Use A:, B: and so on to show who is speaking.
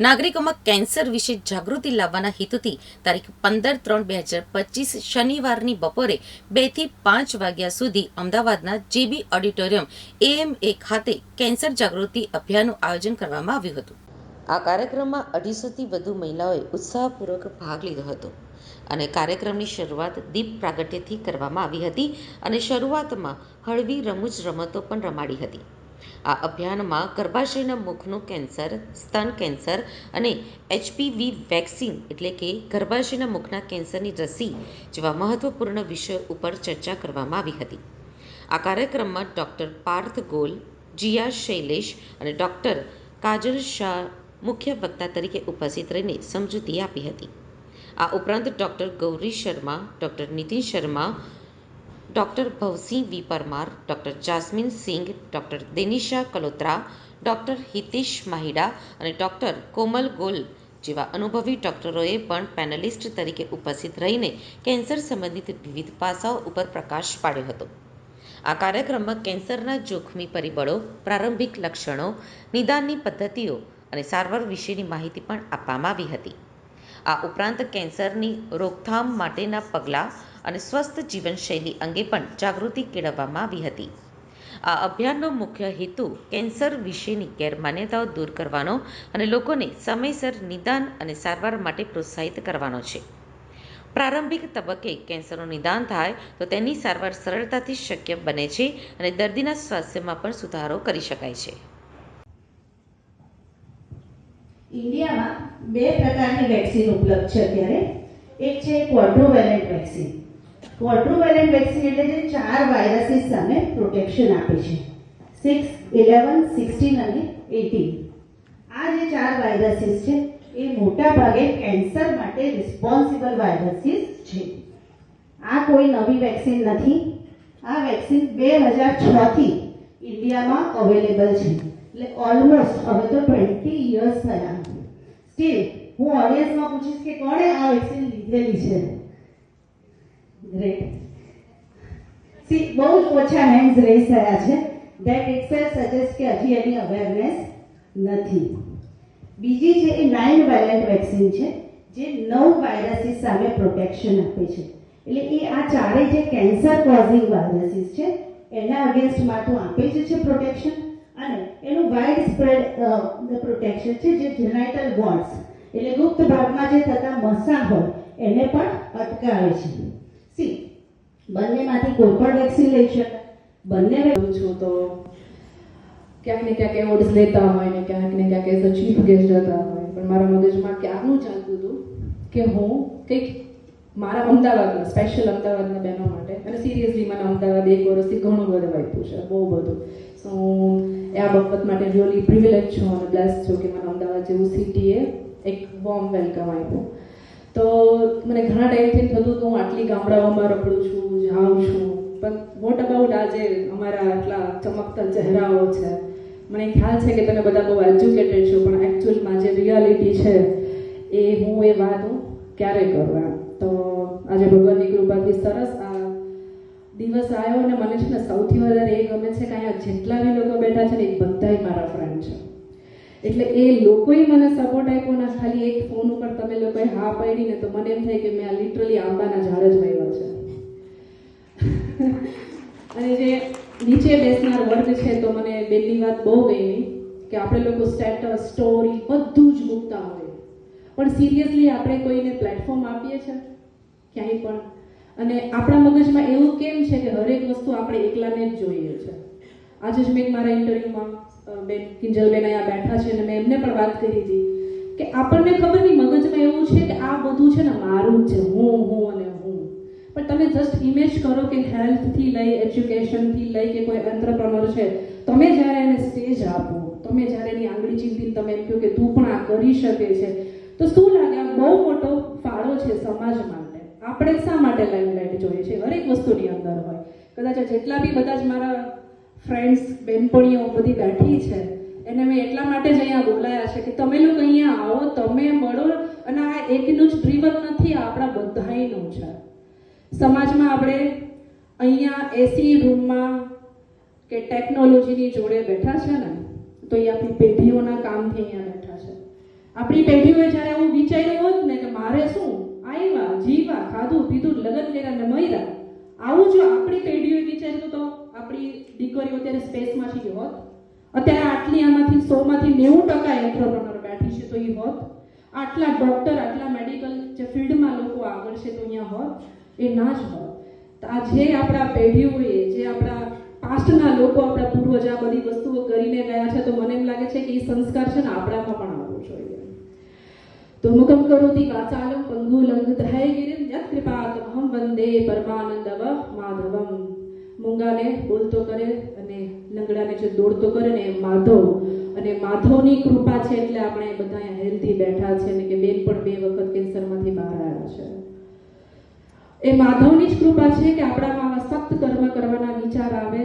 A: નાગરિકોમાં કેન્સર વિશે જાગૃતિ લાવવાના હેતુથી તારીખ પંદર ત્રણ બે હજાર પચીસ શનિવારની બપોરે બેથી પાંચ વાગ્યા સુધી અમદાવાદના જેબી ઓડિટોરિયમ એએમએ ખાતે કેન્સર જાગૃતિ અભિયાનનું આયોજન કરવામાં આવ્યું હતું. આ કાર્યક્રમમાં અઢીસોથી વધુ મહિલાઓએ ઉત્સાહપૂર્વક ભાગ લીધો હતો અને કાર્યક્રમની શરૂઆત દીપ પ્રાગટ્યથી કરવામાં આવી હતી અને શરૂઆતમાં હળવી રમૂજ રમતો પણ રમાડી હતી. આ અભિયાનમાં ગર્ભાશયના મુખનું કેન્સર, સ્તન કેન્સર અને એચપીવી વેક્સિન એટલે કે ગર્ભાશયના મુખના કેન્સરની રસી જેવા મહત્વપૂર્ણ વિષયો ઉપર ચર્ચા કરવામાં આવી હતી. આ કાર્યક્રમમાં ડૉક્ટર પાર્થ ગોલ, જીયા શૈલેષ અને ડૉક્ટર કાજલ શાહ મુખ્ય વક્તા તરીકે ઉપસ્થિત રહીને સમજૂતી આપી હતી. આ ઉપરાંત doctor Gauri Sharma, doctor Nitin Sharma doctor Bhavsinh V. Parmar, doctor Jasmine Singh, doctor Denisha Kalotra, doctor Hitesh Mahida અને ડૉક્ટર કોમલ ગોલ જેવા અનુભવી ડૉક્ટરોએ પણ પેનલિસ્ટ તરીકે ઉપસ્થિત રહીને કેન્સર સંબંધિત વિવિધ પાસાઓ ઉપર પ્રકાશ પાડ્યો હતો. આ કાર્યક્રમમાં કેન્સરના જોખમી પરિબળો, પ્રારંભિક લક્ષણો, નિદાનની પદ્ધતિઓ અને સારવાર વિશેની માહિતી પણ આપવામાં આવી હતી. આ ઉપરાંત કેન્સરની રોકથામ માટેના પગલાં અને સ્વસ્થ જીવનશૈલી અંગે પણ જાગૃતિ કેળવવામાં આવી હતી. આ અભિયાનનો મુખ્ય હેતુ કેન્સર વિશેની ગેરમાન્યતાઓ દૂર કરવાનો અને લોકોને સમયસર નિદાન અને સારવાર માટે પ્રોત્સાહિત કરવાનો છે. પ્રારંભિક તબક્કે કેન્સરનું નિદાન થાય તો તેની સારવાર સરળતાથી શક્ય બને છે અને દર્દીના સ્વાસ્થ્યમાં પણ સુધારો કરી શકાય છે.
B: ઇન્ડિયામાં બે પ્રકારની વેક્સિન ઉપલબ્ધ છે અત્યારે. એક છે ક્વોડ્રોવેલેન્ટ વેક્સિન. ક્વોડ્રોવેલેન્ટ વેક્સિન એટલે જે ચાર વાયરસીસ સામે પ્રોટેક્શન આપે છે. સિક્સ, ઇલેવન, સિક્સટીન અને એટીન આ જે ચાર વાયરસીસ છે, એ મોટા ભાગે કેન્સર માટે રિસ્પોન્સિબલ વાયરસીસ છે. આ કોઈ નવી વેક્સિન નથી. આ વેક્સિન બે હજાર છથી ઇન્ડિયામાં અવેલેબલ છે. એટલે ઓલમોસ્ટ હવે તો ટ્વેન્ટી યર્સ થયા સ્ટીલ હું ઓડિયન્સમાં પૂછીશ કે કોણે આ વેક્સિન લીધેલી છે? ગ્રેટ સી બહુ જ ઓછા હેન્ડ્સ રેઝ થયા છે. ધેટ ઇટસેલ્ફ સજેસ્ટ કે હજી એની અવેરનેસ નથી. બીજી છે એ નાઇન વેલેન્ટ વેક્સિન છે, જે નવ વાયરસીસ સામે પ્રોટેક્શન આપે છે. એટલે એ આ ચારેય જે કેન્સર કોઝિંગ વાયરસીસ છે, એના અગેન્સ્ટમાં તો આપે જ છે પ્રોટેક્શન અને એનું વાઇડ સ્પ્રેડ પ્રોટેક્શન છે જે જેનાઇટલ વોન્ડ્સ એટલે ગુપ્ત ભાગમાં જે થતા મસા હોય, એને પણ અટકાવે છે. સી બંનેમાંથી કોઈ પણ વેક્સિન લઈ શકાય. બંને
C: કરું છું તો ક્યાંક ને ક્યાંક એવોર્ડ્સ લેતા હોય ને ક્યાંક ને ક્યાંક એઝ અ ચીફ ગેસ્ટ જતા હોય. પણ મારા મગજમાં ક્યારનું ચાલતું હતું કે હું કંઈક મારા અમદાવાદના સ્પેશિયલ અમદાવાદના બહેનો માટે, અને સિરિયસલી મને અમદાવાદ એક વર્ષથી ઘણું બધું આપ્યું છે, બહુ બધું. સો એ આ બાબત માટે રિયલી પ્રિવિલેજ છું અને બ્લેસ છું કે મને અમદાવાદ જેવું સિટીએ એક વોર્મ વેલકમ આપ્યું. તો મને ઘણા ટાઈમથી થતું હતું, હું આટલી ગામડાઓમાં રખડું છું, જાઉં છું. પણ વોટ અબાઉટ આજે અમારા આટલા ચમકતા ચહેરાઓ છે? મને ખ્યાલ છે કે તમે બધા બહુ એજ્યુકેટેડ છો, પણ એકચ્યુઅલમાં જે રિયાલિટી છે એ હું એ વાત હું ક્યારે કરું એમ? તો આજે ભગવાનની કૃપાથી સરસ આ દિવસ આવ્યો અને મને છે ને સૌથી વધારે એ ગમે છે કે અહીંયા જેટલા બી લોકો બેઠા છે ને એ બધાય મારા ફ્રેન્ડ છે. એટલે એ લોકોએ મને સપોર્ટ આપ્યો ને ખાલી એક ફોન ઉપર તમે લોકોએ હા પાડી ને તો મને એમ થાય કે મેં આ લિટરલી આંબાના ઝાડ જ વાવ્યા છે. અને જે નીચે બેસનાર વર્ગ છે તો મને બેનની વાત બહુ ગમી કે આપણે લોકો સ્ટેટસ સ્ટોરી બધું જ મૂકતા હોય. પણ સિરિયસલી આપણે કોઈને પ્લેટફોર્મ આપીએ છીએ ક્યાંય પણ. અને આપણા મગજમાં એવું કેમ છે કે હરેક વસ્તુ આપણે એકલાને જ જોઈએ છે? આજે જ મેં મારા ઇન્ટરવ્યુમાં બેન કિંજલબેન અહીંયા બેઠા છે અને મેં એમને પણ વાત કરી હતી કે આપણને ખબર નહીં, મગજમાં એવું છે કે આ બધું છે ને મારું જ છે, હું હું અને હું. પણ તમે જસ્ટ ઇમેજ કરો કે હેલ્થથી લઈ એજ્યુકેશનથી લઈ કે કોઈ એન્ટરપ્રનર છે, તમે જ્યારે એને સ્ટેજ આપો, તમે જ્યારે એની આંગળી ચીંધી તમે એમ કહો કે તું પણ આ કરી શકે છે, તો શું લાગે? આ બહુ મોટો ફાળો છે સમાજ માટે આપણે શા માટે લાઈમલાઇટ જોઈએ છે? હરેક વસ્તુની અંદર હોય. કદાચ જેટલા બી બધા જ મારા ફ્રેન્ડ્સ બેનપણીઓ બધી બેઠી છે, એને મેં એટલા માટે જ અહીંયા બોલાયા છે કે તમે લોકો અહીંયા આવો, તમે મળો, અને આ એકનું જ ડ્રીવન નથી આપણા બધાયનું છે. સમાજમાં આપણે અહીંયા એસી રૂમમાં કે ટેકનોલોજીની જોડે બેઠા છે ને, તો એ આપણી પેઢીઓના કામથી અહીંયા બેઠા છે. આપણી પેઢીઓએ જ્યારે એવું વિચાર્યું હોત ને કે મારે શું આવ્યા જીવા, ખાધું, પીધું, લગ્ન કર્યા ને મર્યા. આવું જો આપણી પેઢીઓએ વિચાર્યું તો આપણી દીકરીઓ અત્યારે સ્પેસમાં છે હોત. અત્યારે આટલી આમાંથી સો માંથી નેવું ટકા એન્ટરપ્રનર બેઠી છે તો એ હોત. આટલા ડોક્ટર આટલા મેડિકલ જે ફિલ્ડમાં લોકો આગળ છે તો અહીંયા હોત. એ ના જ હોત. આ જે આપણા પેઢીઓએ, જે આપણા પાસ્ટના લોકો, આપણા પૂર્વજ આ બધી વસ્તુઓ કરીને ગયા છે તો મને એમ લાગે છે કે એ સંસ્કાર છે ને આપણામાં પણ આવવો જોઈએ. પંગુલંગ ધૈર્યમ યત કૃપાત અહમ વંદે પરમાનંદવ માધવમ મૂંગાને બોલતો કરે અને લંગડાને જે દોડતો કરે ને માધવ અને માધવની કૃપા છે એટલે આપણે બધા હેલ્ધી બેઠા છે અને કે બેન પણ બે વખત કેન્સરમાંથી બહાર આવ્યા છે એ માધવની જ કૃપા છે કે આપણામાં સખ્ત કર્મ કરવાના વિચાર આવે